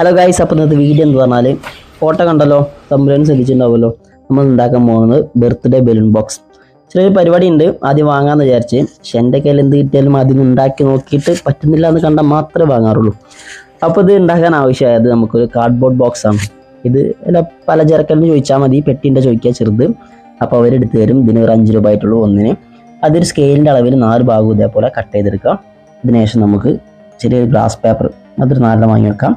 Hello guys അപ്പോൾ ഇന്നത്തെ video എന്ന് പറഞ്ഞാൽ ഫോട്ടോ കണ്ടല്ലോ തമ്പുരാൻ ശ്രദ്ധിച്ചിട്ടുണ്ടാവുമല്ലോ നമ്മൾ ഉണ്ടാക്കാൻ പോകുന്നത് ബർത്ത്ഡേ ബലൂൺ ബോക്സ് ചെറിയൊരു പരിപാടി ഉണ്ട് ആദ്യം വാങ്ങാമെന്ന് വിചാരിച്ച്. പക്ഷെ എന്റെ കയ്യിൽ എന്ത് കിട്ടിയാലും ആദ്യം ഉണ്ടാക്കി നോക്കിയിട്ട് പറ്റുന്നില്ല എന്ന് കണ്ടാൽ മാത്രമേ വാങ്ങാറുള്ളൂ. അപ്പോൾ ഇത് ഉണ്ടാക്കാൻ ആവശ്യമായത് നമുക്കൊരു കാർഡ്ബോർഡ് ബോക്സ് ആണ്. ഇത് പല പലചരക്കലിന് ചോദിച്ചാൽ മതി. പെട്ടിന്റെ ചോദിക്കുക ചെറുത്. അപ്പോൾ അവരെടുത്ത് തരും. ഇതിന് ഒരു അഞ്ച് രൂപ ആയിട്ടുള്ളൂ ഒന്നിന്. അതൊരു സ്കെയിലിന്റെ അളവിൽ നാല് ഭാഗം ഇതേപോലെ കട്ട് ചെയ്തെടുക്കാം. അതിനുശേഷം നമുക്ക് ചെറിയൊരു ഗ്ലാസ് പേപ്പർ അതൊരു നാലെണ്ണം വാങ്ങി വെക്കാം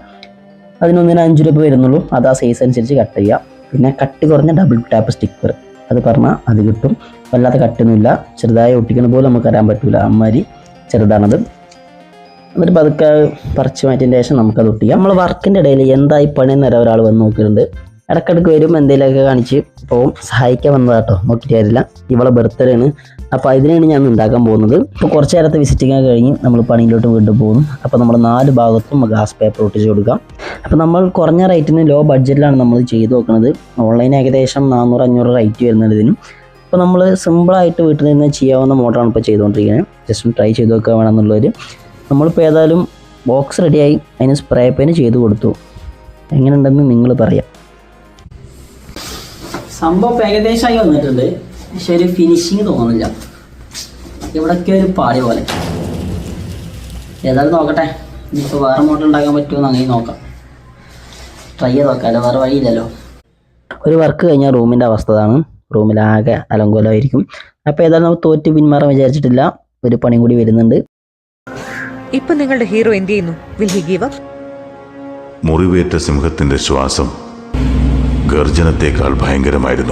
അതിനൊന്നിന് അഞ്ച് രൂപ വരുന്നുള്ളൂ. അത് ആ സൈസ് അനുസരിച്ച് കട്ട് ചെയ്യുക പിന്നെ കട്ട് കുറഞ്ഞ ഡബിൾ ടാപ്പ് സ്റ്റിക്കർ അത് പറഞ്ഞാൽ അത് കിട്ടും. വല്ലാത്ത കട്ടൊന്നുമില്ല ചെറുതായി ഒട്ടിക്കണ പോലും നമുക്ക് അറിയാൻ പറ്റില്ല അമ്മാരി ചെറുതാണത്. എന്നിട്ട് പതുക്കെ പറിച്ച് മാറ്റിയതിന് ശേഷം നമുക്കത് ഒട്ടിക്കാം. നമ്മൾ വർക്കിന്റെ ഇടയിൽ എന്തായി പണി നേരം ഒരാൾ വന്ന് നോക്കുന്നുണ്ട്. ഇടയ്ക്കിടയ്ക്ക് വരും എന്തെങ്കിലുമൊക്കെ കാണിച്ച് പോവും. സഹായിക്കാൻ വന്നതാ കേട്ടോ നോക്കിയിട്ട് കാര്യമില്ല. ഇവളെ ബർത്ത്ഡേ ആണ്. അപ്പോൾ അതിനാണ് ഞാൻ ഉണ്ടാക്കാൻ പോകുന്നത്. ഇപ്പോൾ കുറച്ച് നേരത്തെ വിസിറ്റിംഗ് കഴിഞ്ഞ് നമ്മൾ പണിയിലോട്ട് വീണ്ടും പോകും അപ്പോൾ നമ്മൾ നാല് ഭാഗത്തും ഗ്ലാസ് പേപ്പർ ഒട്ടിച്ച് കൊടുക്കാം. അപ്പോൾ നമ്മൾ കുറഞ്ഞ റേറ്റിന് ലോ ബഡ്ജറ്റിലാണ് നമ്മൾ ചെയ്ത് നോക്കുന്നത് ഓൺലൈൻ ഏകദേശം നാനൂറ് അഞ്ഞൂറ് റേറ്റ് വരുന്നുണ്ട് ഇതിനും. അപ്പോൾ നമ്മൾ സിമ്പിളായിട്ട് വീട്ടിൽ നിന്ന് ചെയ്യാവുന്ന മോഡലാണ് ഇപ്പോൾ ചെയ്തുകൊണ്ടിരിക്കുന്നത്. ജസ്റ്റ് ഒന്ന് ട്രൈ ചെയ്ത് നോക്കുക വേണമെന്നുള്ളവർ നമ്മളിപ്പോൾ ഏതായാലും ബോക്സ് റെഡിയായി അതിന് സ്പ്രേ പെയിന് ചെയ്ത് കൊടുത്തു. എങ്ങനെയുണ്ടെന്ന് നിങ്ങൾ പറയാം. സംഭവം ഏകദേശമായി വന്നിട്ടുണ്ട്. പക്ഷെ ഒരു ഫിനിഷിങ് തോന്നുന്നില്ല. ഇവിടൊക്കെ ഒരു പാടി പോലെ. ഏതായാലും നോക്കട്ടെ. ഇനിയിപ്പോൾ വേറെ മോഡൽ ഉണ്ടാക്കാൻ പറ്റുമോ അങ്ങനെ നോക്കാം. ട്രൈ ചെയ്ത് നോക്കാമല്ലോ വേറെ വഴിയില്ലല്ലോ. ഒരു വർക്ക് കഴിഞ്ഞാൽ റൂമിന്റെ അവസ്ഥ ഇതാണ്. റൂമിലാകെ അലങ്കോലമായിരിക്കും. അപ്പോൾ ഏതായാലും നമുക്ക് തോറ്റ് പിന്മാറാൻ വിചാരിച്ചിട്ടില്ല. ഒരു പണിയും കൂടി വരുന്നുണ്ട്. ഇപ്പൊ നിങ്ങളുടെ ഹീറോ എന്ത് ചെയ്യുന്നു? വിൽ ഹി ഗീവ് അപ്പ് മുറിവേറ്റ സിംഹത്തിന്റെ ശ്വാസം ഗർജനത്തേക്കാൾ ഭയങ്കരമായിരുന്നു.